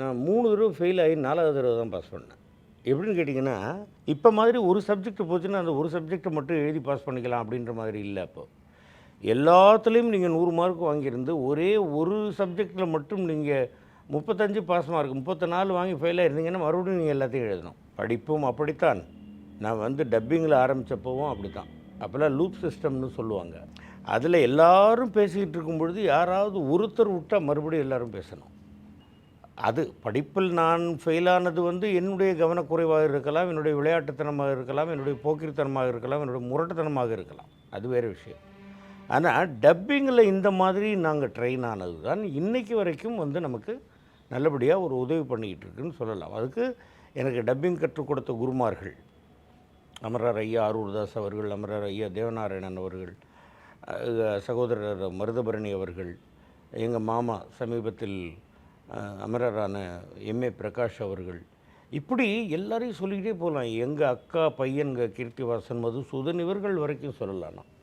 நான் மூணு தடவை ஃபெயில் ஆகி நாலாவது தடவை தான் பாஸ் பண்ணேன். எப்படின்னு கேட்டிங்கன்னா இப்போ மாதிரி ஒரு சப்ஜெக்ட் போச்சுன்னா அந்த ஒரு சப்ஜெக்டை மட்டும் எழுதி பாஸ் பண்ணிக்கலாம் அப்படின்ற மாதிரி இல்லை அப்போது எல்லாத்துலேயும் நீங்கள் நூறு மார்க் வாங்கியிருந்து ஒரே ஒரு சப்ஜெக்டில் மட்டும் நீங்கள் முப்பத்தஞ்சு பாஸ் மார்க் முப்பத்தி நாலு வாங்கி ஃபெயில் ஆயிருந்தீங்கன்னா மறுபடியும் நீங்கள் எல்லாத்தையும் எழுதணும். படிப்பும் அப்படித்தான். நான் வந்து டப்பிங்கில் ஆரம்பித்தப்பவும் அப்படி தான் அப்போல்லாம் லூப் சிஸ்டம்னு சொல்லுவாங்க. அதில் எல்லாரும் பேசிக்கிட்டு இருக்கும் பொழுது யாராவது ஒருத்தர் விட்டால் மறுபடியும் எல்லாரும் பேசணும். அது படிப்பில் நான் ஃபெயிலானது வந்து என்னுடைய கவனக்குறைவாக இருக்கலாம் என்னுடைய விளையாட்டுத்தனமாக இருக்கலாம் என்னுடைய போக்கிரித்தனமாக இருக்கலாம் என்னுடைய முரட்டுத்தனமாக இருக்கலாம். அது வேறு விஷயம். ஆனால் டப்பிங்கில் இந்த மாதிரி நாங்கள் ட்ரெயின் ஆனது தான் இன்றைக்கி வரைக்கும் வந்து நமக்கு நல்லபடியாக ஒரு உதவி பண்ணிக்கிட்டு இருக்குன்னு சொல்லலாம். அதுக்கு எனக்கு டப்பிங் கற்றுக் கொடுத்த குருமார்கள் அமரர் ஐயா அரூர்தாஸ் அவர்கள் அமரர் ஐயா தேவநாராயணன் அவர்கள் சகோதரர் மருதபரணி அவர்கள் எங்கள் மாமா சமீபத்தில் அமரரான எம்ஏ பிரகாஷ் அவர்கள். இப்படி எல்லாரையும் சொல்லிக்கிட்டே போகலாம். எங்கள் அக்கா பையன்க கீர்த்திவாசன் மதுசூதன் இவர்கள் வரைக்கும் சொல்லலாம். நான்